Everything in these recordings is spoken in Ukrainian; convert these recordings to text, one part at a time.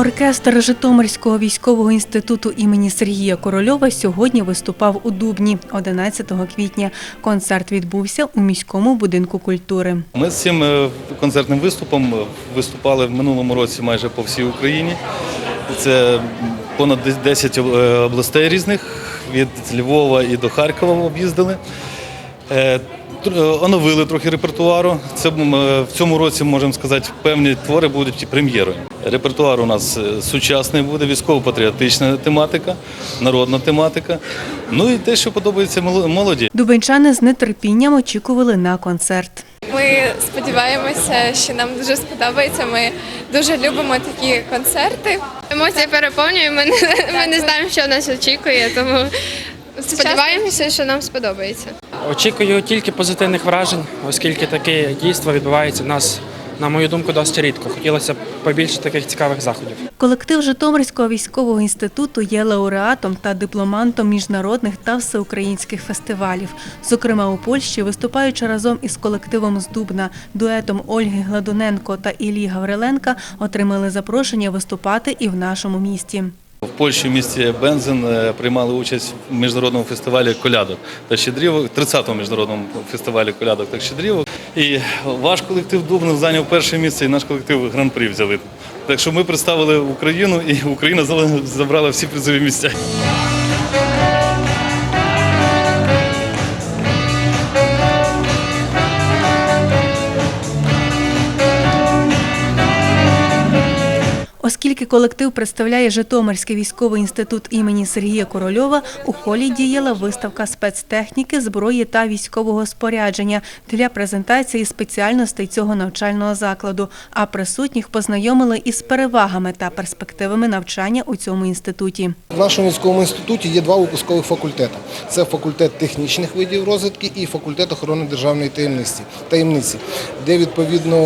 Оркестр Житомирського військового інституту імені Сергія Корольова сьогодні виступав у Дубні 11 квітня. Концерт відбувся у міському будинку культури. Ми з цим е, концертним виступом е, виступали в минулому році майже по всій Україні. Це понад 10 е, областей різних, від Львова і до Харкова об'їздили. Е, Оновили трохи репертуару. Це е, в цьому році, можемо сказати, певні твори будуть і прем'єрою. Репертуар у нас е, сучасний буде, військово-патріотична тематика, народна тематика. Ну і те, що подобається мол- молоді. Дубенчани з нетерпінням очікували на концерт. Ми сподіваємося, що нам дуже сподобається. Ми дуже любимо такі концерти. Емоції переповнює. Ми ми не знаємо, що нас очікує, тому сподіваємося, що нам сподобається. Очікую тільки позитивних вражень, оскільки таке дійство відбувається в нас, на мою думку, досить рідко. Хотілося б побільше таких цікавих заходів. Колектив Житомирського військового інституту є лауреатом та дипломантом міжнародних та всеукраїнських фестивалів. Зокрема, у Польщі, виступаючи разом із колективом з Дубна, дуетом Ольги Гладуненко та Іллі Гавриленка, отримали запрошення виступати і в нашому місті. В Польщі в місті Бензен е, приймали участь в міжнародному фестивалі колядок та щедрівок, 30-му міжнародному фестивалі колядок та щедрівок. І ваш колектив Дубнов зайняв перше місце, і наш колектив гран-при взяли. Так що ми представили Україну, і Україна забрала всі призові місця. Оскільки колектив представляє Житомирський військовий інститут імені Сергія Корольова, у холі діяла виставка спецтехніки, зброї та військового спорядження для презентації спеціальностей цього навчального закладу. А присутніх познайомили із перевагами та перспективами навчання у цьому інституті. В нашому військовому інституті є два випускових факультети: це факультет технічних видів розвідки і факультет охорони державної таємниці, таємниці, де відповідно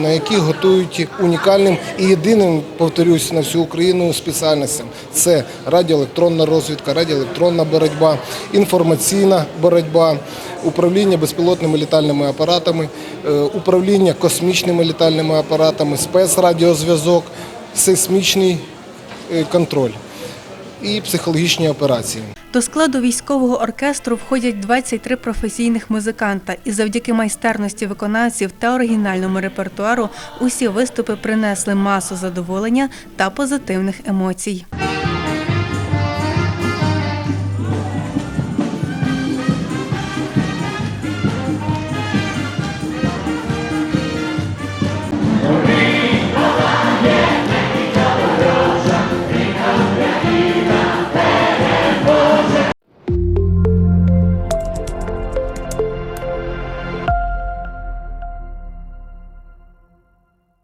на які готують унікальним і єдиним, повторюсь, на всю Україну спеціальностям. Це радіоелектронна розвідка, радіоелектронна боротьба, інформаційна боротьба, управління безпілотними літальними апаратами, е, управління космічними літальними апаратами, спецрадіозв'язок, сейсмічний е, контроль і психологічні операції. До складу військового оркестру входять 23 професійних музиканта, і завдяки майстерності виконавців та оригінальному репертуару усі виступи принесли масу задоволення та позитивних емоцій.